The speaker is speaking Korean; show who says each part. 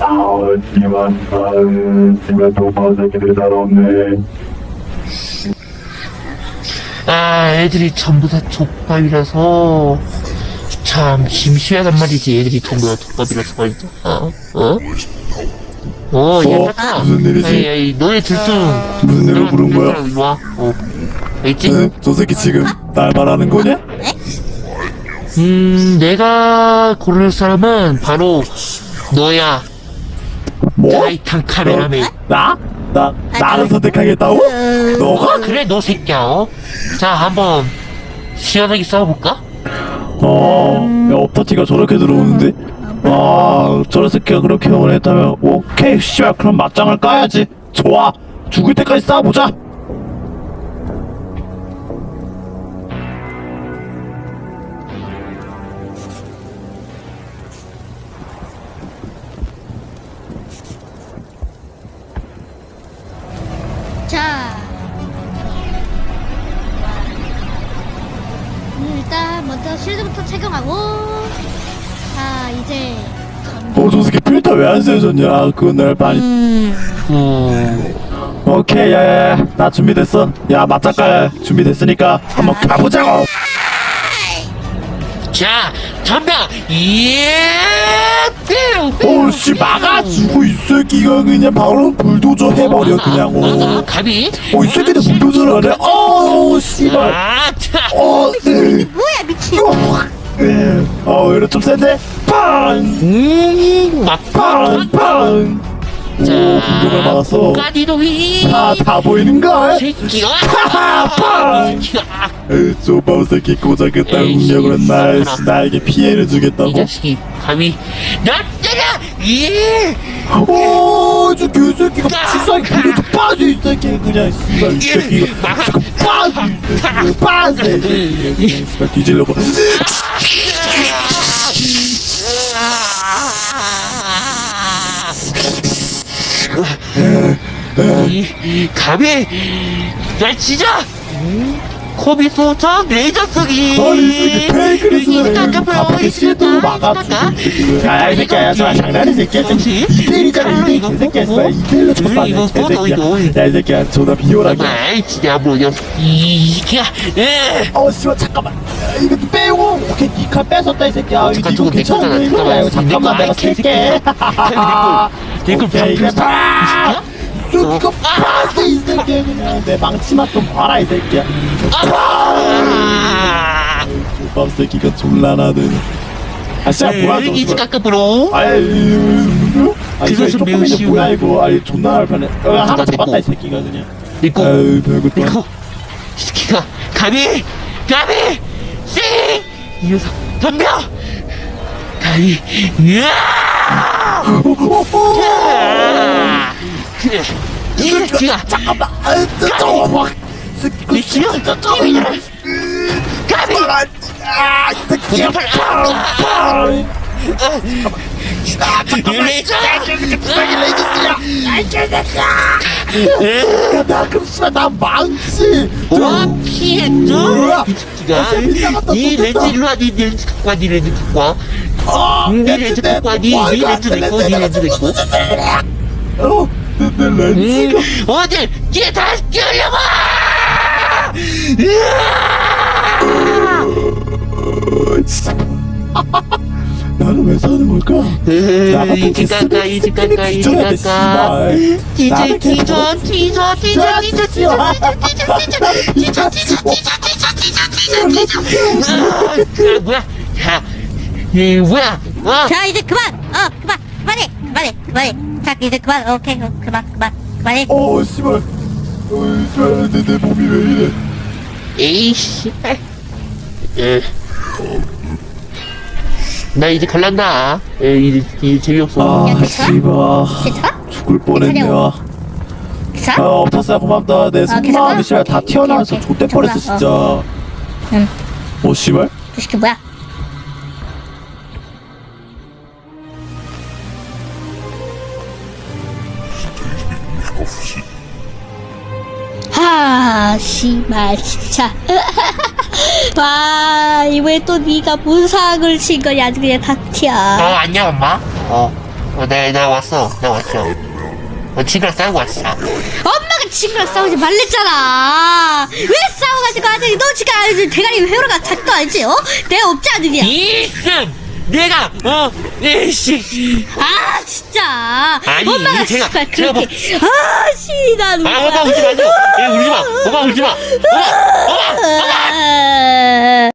Speaker 1: 아, 씨발, 씨발, 도파 새끼들이 잘 없네.
Speaker 2: 아, 애들이 전부 다 족밥이라서 참 심심하단 말이지. 애들이 전부 다 족밥이라서 말이죠. 어? 어? 어, 얘들아.
Speaker 1: 무슨 일이지?
Speaker 2: 아이, 아이, 너네 들뚱.
Speaker 1: 무슨 일로 부른 거야?
Speaker 2: 와. 어. 알겠지?
Speaker 1: 응? 저 새끼 지금 날 말하는 거냐?
Speaker 2: 음, 내가 고를 사람은 바로 너야.
Speaker 1: 뭐?
Speaker 2: 타이탄 카메라맨.
Speaker 1: 나? 나, 나를 선택하겠다고? 너가?
Speaker 2: 아, 그래, 너 새끼야, 어? 자, 한번 시원하게 싸워볼까?
Speaker 1: 어, 야, 업터치가 저렇게 들어오는데? 아, 저런 새끼가 그렇게 원했다면, 오케이, 씨발, 그럼 맞짱을 까야지. 좋아, 죽을 때까지 싸워보자.
Speaker 3: 자. 실드부터 착용하고. 자, 이제
Speaker 1: 어, 저 새끼 필터 왜안 세워졌냐? 그건 날 많이.
Speaker 2: 음,
Speaker 1: 오케이, 야, 야, 야, 나 준비됐어. 야, 맞짱 깔 준비됐으니까 한번 가보자고.
Speaker 2: 자, 전병, 예, 뿅!
Speaker 1: 오, 씨, 막아주고 이 새끼가 그냥 바로 불도저 해버려, 그냥.
Speaker 2: 어,
Speaker 1: 오,
Speaker 2: 가비?
Speaker 1: 오, 이 새끼들 불도저를 하네. 어, 씨발.
Speaker 2: 아, 자,
Speaker 1: 어, 네.
Speaker 3: 뭐야 미친.
Speaker 1: 네. 어, 이거 좀 센데? 빵!
Speaker 2: 음, 막,
Speaker 1: 빵! 빵! 오, 공격을 받았어.
Speaker 2: 까디도이!
Speaker 1: 다, 다 보이는걸?
Speaker 2: 새끼가!
Speaker 1: 빵!
Speaker 2: 새끼가!
Speaker 1: 에이, 좁아온 새끼 고작했다
Speaker 2: 에이,
Speaker 1: 운명으로 날,
Speaker 2: 씨발.
Speaker 1: 나에게 피해를
Speaker 2: 이
Speaker 1: 주겠다고.
Speaker 2: 자식이 감히 나 때려! 예!
Speaker 1: 오, 저 개새끼가 치사하게 그려서 빠져, 이 새끼. 그냥, 씨발, 이 새끼가. 지금 빠져, 이 새끼가. 빠져, 이 새끼가. 그냥, 씨발, 뒤질려고.
Speaker 2: 이 감히 날 진짜 코비 소청 레이저 쓰기
Speaker 1: 이 새끼 페이크를 쓰네. 바쁘게 실드로 막아주고, 이 새끼를. 야, 이 새끼야, 저 장난이 새끼야. 좀 이태리잖아, 이태리 개새끼야. 씨발, 이태리로 쳤어,
Speaker 2: 이거 또. 이거.
Speaker 1: 야, 이 새끼야, 존나 비열하게.
Speaker 2: 아이 진짜 뭐야 이 새끼야 예!
Speaker 1: 어, 씨발, 잠깐만. 야, 이거 좀 빼고. 오케이, 니칼 뺏었다, 이 새끼야. 이거
Speaker 2: 잠깐
Speaker 1: 이거
Speaker 2: 내 거잖아
Speaker 1: 이거.
Speaker 2: 잠깐만,
Speaker 1: 내가 쓸게.
Speaker 2: 내걸
Speaker 1: 오케이, 이거 봐. 봐서 이 새끼야, 그냥. 내 망치만 좀 봐라, 이 새끼야.
Speaker 2: 아!
Speaker 1: 밥 새끼가 졸라나든. 아, 씨발, 뭐야, 너.
Speaker 2: 이지 깎아보러
Speaker 1: 아유, 아니,
Speaker 2: 그것은
Speaker 1: 저기
Speaker 2: 매우 쉬운.
Speaker 1: 뭐야, 이거. 아니, 존나 할 뻔해. 어, 하나
Speaker 2: 잠깐,
Speaker 1: 잡았다. 이 새끼가, 그냥.
Speaker 2: 내꺼
Speaker 1: 아유, 별것도
Speaker 2: 내꺼 이 새끼가 감히 감히 쌩! 이 녀석 덤벼! 감히 으아!
Speaker 1: 잠깐만. 잠깐만.
Speaker 2: 미치면 잠깐만. 가만. 아,
Speaker 1: 이 새끼야. 빵, 빵. 그나금사 나 망치.
Speaker 2: 와피했죠? 이
Speaker 1: 레진과 니 레진과
Speaker 2: 니
Speaker 1: 레진과
Speaker 2: 렌즈 일로 와, 니 렌즈 갖고 와, 니 렌즈 갖고 와
Speaker 1: 아,
Speaker 2: 니 렌즈 갖고 와, 니, 니 렌즈 내꺼, 니 렌즈 내꺼
Speaker 1: 어, 내, 내 렌즈가.
Speaker 2: 음, 어딜 얘 다시 끼우려고!
Speaker 1: 나는 왜 사는 걸까? 나
Speaker 2: 깎아, 이지 깎아, 이지
Speaker 1: 뒤져야 돼,
Speaker 2: 깎아.
Speaker 1: 씨발.
Speaker 2: 뒤져, 뒤져, 뒤져, 뒤져, 뒤져, 뒤져,
Speaker 1: 뒤져,
Speaker 2: 뒤져, 뒤져, 뒤져, 뒤져, 뒤져, 뒤져, 뒤져, 뒤져. 아, 뭐야? 야, 이 뭐야? 어?
Speaker 3: 자, 이제 그만. 어, 그만. 그만해. 그만해. 그만해. 자, 이제 그만. 오케이. 어, 그만. 그만. 그만해.
Speaker 1: 어, 씨발. 어, 씨발, 내, 내 몸이 왜 이래?
Speaker 2: 에이씨. 에. 나 이제 갈란다. 에, 이제, 이제 재미없어.
Speaker 3: 야,
Speaker 1: 아,
Speaker 3: 괜찮아?
Speaker 1: 씨발.
Speaker 3: 괜찮아?
Speaker 1: 죽을 뻔했네요.
Speaker 3: 괜찮아?
Speaker 1: 어, 없었어요. 고맙다. 내
Speaker 3: 괜찮아?
Speaker 1: 속마음이 씨발 다
Speaker 3: 오케이,
Speaker 1: 튀어나와서
Speaker 3: 오케이, 오케이.
Speaker 1: 뻔했어, 진짜.
Speaker 3: 응.
Speaker 1: 어 씨발
Speaker 3: 저 새끼 뭐야? 하, 씨발, 진짜. 와, 이번에 또 네가 뭔 사악을 친 거냐, 아주 그냥
Speaker 2: 어
Speaker 3: 닥치야.
Speaker 2: 안녕 엄마 어, 어 내, 내가 왔어 내가 왔어 어, 친구랑 싸우고 왔어
Speaker 3: 엄마가 친구랑 싸우지 말랬잖아. 왜 싸워가지고 하더니 너 지금? 대가리 회오라가 작도 알지? 어? 내가 없지 않느냐?
Speaker 2: 이승 내가 어? 에이씨.
Speaker 3: 아, 진짜.
Speaker 2: 아니,
Speaker 3: 엄마가
Speaker 2: 제가-
Speaker 3: 씨발
Speaker 2: 제가
Speaker 3: 그렇게. 아, 씨, 난.
Speaker 2: 아 엄마 울지 마세요 예, 울지 마. 엄마 울지 마 엄마 엄마.
Speaker 3: 아,